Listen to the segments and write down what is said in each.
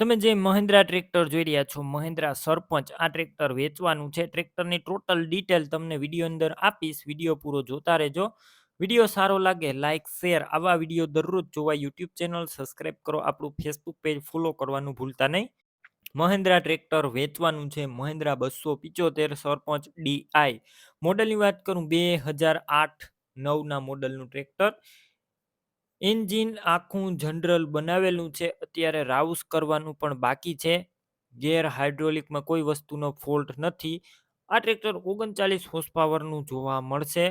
તમે જે મહિન્દ્રા ટ્રેક્ટર જોઈ રહ્યા છો, મહિન્દ્રા સરપંચ આ ટ્રેક્ટર વેચવાનું છે. ટ્રેક્ટરની ટોટલ ડિટેલ તમને વીડિયો અંદર આપીશ. વીડિયો પૂરો જોતા રહેજો. વીડિયો સારો લાગે લાઇક શેર આવા વીડિયો દરરોજ જોવા યુટ્યુબ ચેનલ સબસ્ક્રાઈબ કરો. આપણું ફેસબુક પેજ ફોલો કરવાનું ભૂલતા નહીં. મહિન્દ્રા ટ્રેક્ટર વેચવાનું છે. મહિન્દ્રા બસો પિચોતેર સરપંચ ડીઆઈ મોડલની વાત કરું, બે હજાર આઠ નવના મોડલનું ટ્રેક્ટર. એન્જિન આખું જનરલ બનાવેલું છે. અત્યારે રાઉસ કરવાનું પણ બાકી છે. ગેર હાઇડ્રોલિકમાં કોઈ વસ્તુનો ફોલ્ટ નથી. આ ટ્રેક્ટર ઓગણચાલીસ હોર્સ પાવરનું જોવા મળશે.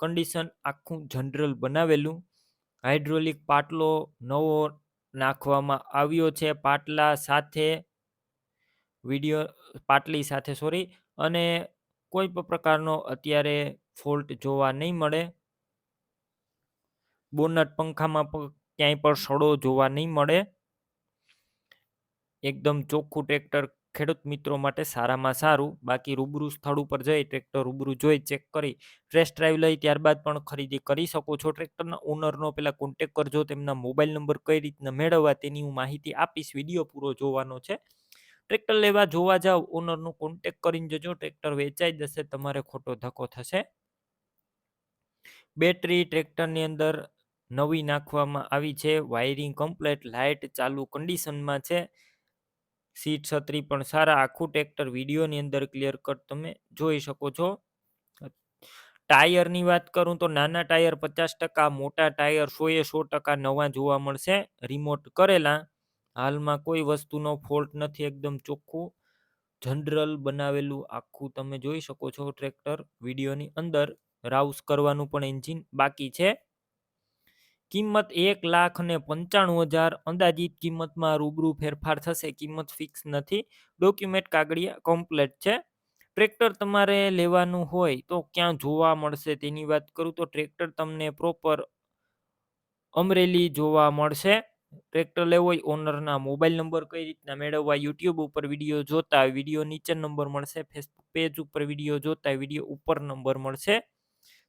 કન્ડિશન આખું જનરલ બનાવેલું. હાઇડ્રોલિક પાટલો નવો નાખવામાં આવ્યો છે. પાટલા સાથે વીડિયો, પાટલી સાથે, સોરી, અને કોઈ પણ પ્રકારનો અત્યારે ફોલ્ટ જોવા નહીં મળે. બોનટ પંખામાં પણ ક્યાંય પણ સડો જોવા નહીં મળે. એકદમ ચોખ્ખું ટ્રેક્ટર ખેડૂત મિત્રો માટે સારામાં સારું. બાકી રૂબરૂ સ્થળ ઉપર જઈ ટ્રેક્ટર રૂબરૂ જોઈ, ચેક કરી ટેસ્ટ ડ્રાઈવ લઈ, ત્યારબાદ પણ ખરીદી કરી શકો છો. ટ્રેક્ટરના ઓનરનો પહેલાં કોન્ટેક કરજો, તેમના મોબાઈલ નંબર કઈ રીતના મેળવવા તેની હું માહિતી આપીશ. વીડિયો પૂરો જોવાનો છે. ટ્રેક્ટર લેવા જોવા જાવ ઓનરનો કોન્ટેક કરીને જજો. ટ્રેક્ટર વેચાઈ જશે, તમારે ખોટો ધક્કો થશે. બેટરી ટ્રેક્ટરની અંદર નવી નાખવામાં આવી છે. વાયરિંગ કમ્પ્લેટ, લાઇટ ચાલુ કન્ડિશનમાં છે. સીટ છત્રી પણ સારા. આખું ટ્રેક્ટર વિડીયોની અંદર ક્લિયર કટ તમે જોઈ શકો છો. ટાયરની વાત કરું તો નાના ટાયર પચાસ ટકા, મોટા ટાયર સો એ સો ટકા નવા જોવા મળશે. રિમોટ કરેલા. હાલમાં કોઈ વસ્તુનો ફોલ્ટ નથી. એકદમ ચોખ્ખું, જનરલ બનાવેલું આખું તમે જોઈ શકો છો ટ્રેક્ટર વિડીયોની અંદર. રાઉસ કરવાનું પણ એન્જિન બાકી છે. કિંમત એક લાખ અને પંચાણું હજાર, અંદાજિત કિંમતમાં રૂબરૂ ફેરફાર થશે, કિંમત ફિક્સ નથી. ડોક્યુમેન્ટ કાગળિયા કમ્પ્લેટ છે. ટ્રેક્ટર તમારે લેવાનું હોય તો ક્યાં જોવા મળશે તેની વાત કરું તો ટ્રેક્ટર તમને પ્રોપર અમરેલી જોવા મળશે. ટ્રેક્ટર લેવો હોય ઓનરના મોબાઈલ નંબર કઈ રીતના મેળવવા યુટ્યુબ ઉપર વીડિયો જોતા વીડિયો નીચે નંબર મળશે ફેસબુક પેજ ઉપર વીડિયો જોતા વીડિયો ઉપર નંબર મળશે.